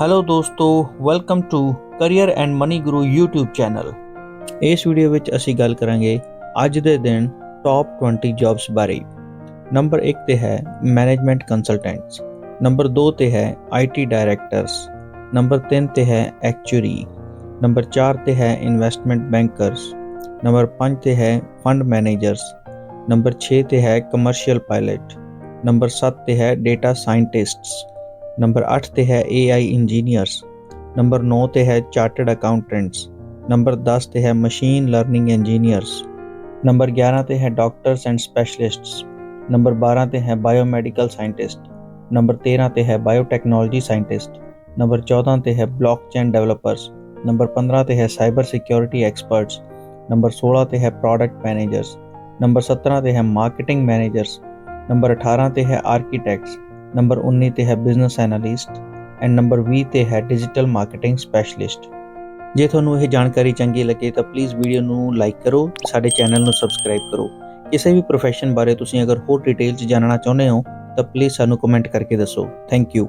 Hello ਦੋਸਤੋ welcome to career and money guru YouTube channel ਇਸ video ਵਿੱਚ ਅਸੀਂ ਗੱਲ ਕਰਾਂਗੇ ਅੱਜ ਦੇ ਦਿਨ ਟੌਪ 20 ਜੌਬਸ ਬਾਰੇ। ਨੰਬਰ 1 ਤੇ ਹੈ ਮੈਨੇਜਮੈਂਟ ਕੰਸਲਟੈਂਟਸ ਨੰਬਰ 2 ਤੇ ਹੈ IT ਡਾਇਰੈਕਟਰਸ ਨੰਬਰ 3 ਤੇ ਹੈ ਐਕਚੁਰੀ ਨੰਬਰ 4 ਤੇ ਹੈ ਇਨਵੈਸਟਮੈਂਟ ਬੈਂਕਰਸ ਨੰਬਰ 5 ਤੇ ਹੈ ਫੰਡ ਮੈਨੇਜਰਸ ਨੰਬਰ 6 ਤੇ ਹੈ ਕਮਰਸ਼ੀਅਲ ਪਾਇਲਟ ਨੰਬਰ 7 ਤੇ ਹੈ ਡੇਟਾ ਸਾਇੰਟਿਸਟਸ ਨੰਬਰ 8 ਤੇ ਹੈ AI ਇੰਜੀਨੀਅਰਸ ਨੰਬਰ 9 ਤੇ ਹੈ ਚਾਰਟਰਡ ਅਕਾਊਂਟੈਂਟਸ ਨੰਬਰ 10 ਤੇ ਹੈ ਮਸ਼ੀਨ ਲਰਨਿੰਗ ਇੰਜੀਨੀਅਰਸ ਨੰਬਰ 11 ਤੇ ਹੈ ਡਾਕਟਰਸ ਐਂਡ ਸਪੈਸ਼ਲਿਸਟਸ ਨੰਬਰ 12 ਤੇ ਹੈ ਬਾਇਓਮੈਡੀਕਲ ਸਾਇੰਟਿਸਟ ਨੰਬਰ 13 ਤੇ ਹੈ ਬਾਇਓਟੈਕਨੋਲੋਜੀ ਸਾਇੰਟਿਸਟ ਨੰਬਰ 14 ਤੇ ਹੈ ਬਲੌਕਚੇਨ ਡਿਵੈਲਪਰਸ ਨੰਬਰ 15 ਤੇ ਹੈ ਸਾਈਬਰ ਸਿਕਿਉਰਿਟੀ ਐਕਸਪਰਟਸ ਨੰਬਰ 16 ਤੇ ਹੈ ਪ੍ਰੋਡਕਟ ਮੈਨੇਜਰਸ ਨੰਬਰ 17 ਤੇ ਹੈ ਮਾਰਕੀਟਿੰਗ ਮੈਨੇਜਰਸ ਨੰਬਰ 18 ਤੇ ਹੈ ਆਰਕੀਟੈਕਟਸ ਨੰਬਰ 19 ਤੇ ਹੈ ਬਿਜ਼ਨਸ ਐਨਾਲਿਸਟ ਐਂਡ ਨੰਬਰ 20 ਤੇ ਹੈ ਡਿਜੀਟਲ ਮਾਰਕੀਟਿੰਗ ਸਪੈਸ਼ਲਿਸਟ ਜੇ ਤੁਹਾਨੂੰ ਇਹ ਜਾਣਕਾਰੀ ਚੰਗੀ ਲੱਗੇ ਤਾਂ ਪਲੀਜ਼ ਵੀਡੀਓ ਨੂੰ ਲਾਈਕ ਕਰੋ, ਸਾਡੇ ਚੈਨਲ ਨੂੰ ਸਬਸਕ੍ਰਾਈਬ ਕਰੋ। ਕਿਸੇ ਵੀ ਪ੍ਰੋਫੈਸ਼ਨ ਬਾਰੇ ਤੁਸੀਂ ਅਗਰ ਹੋਰ ਡਿਟੇਲ 'ਚ ਜਾਣਨਾ ਚਾਹੁੰਦੇ ਹੋ ਤਾਂ ਪਲੀਜ਼ ਸਾਨੂੰ ਕਮੈਂਟ ਕਰਕੇ ਦੱਸੋ। Thank you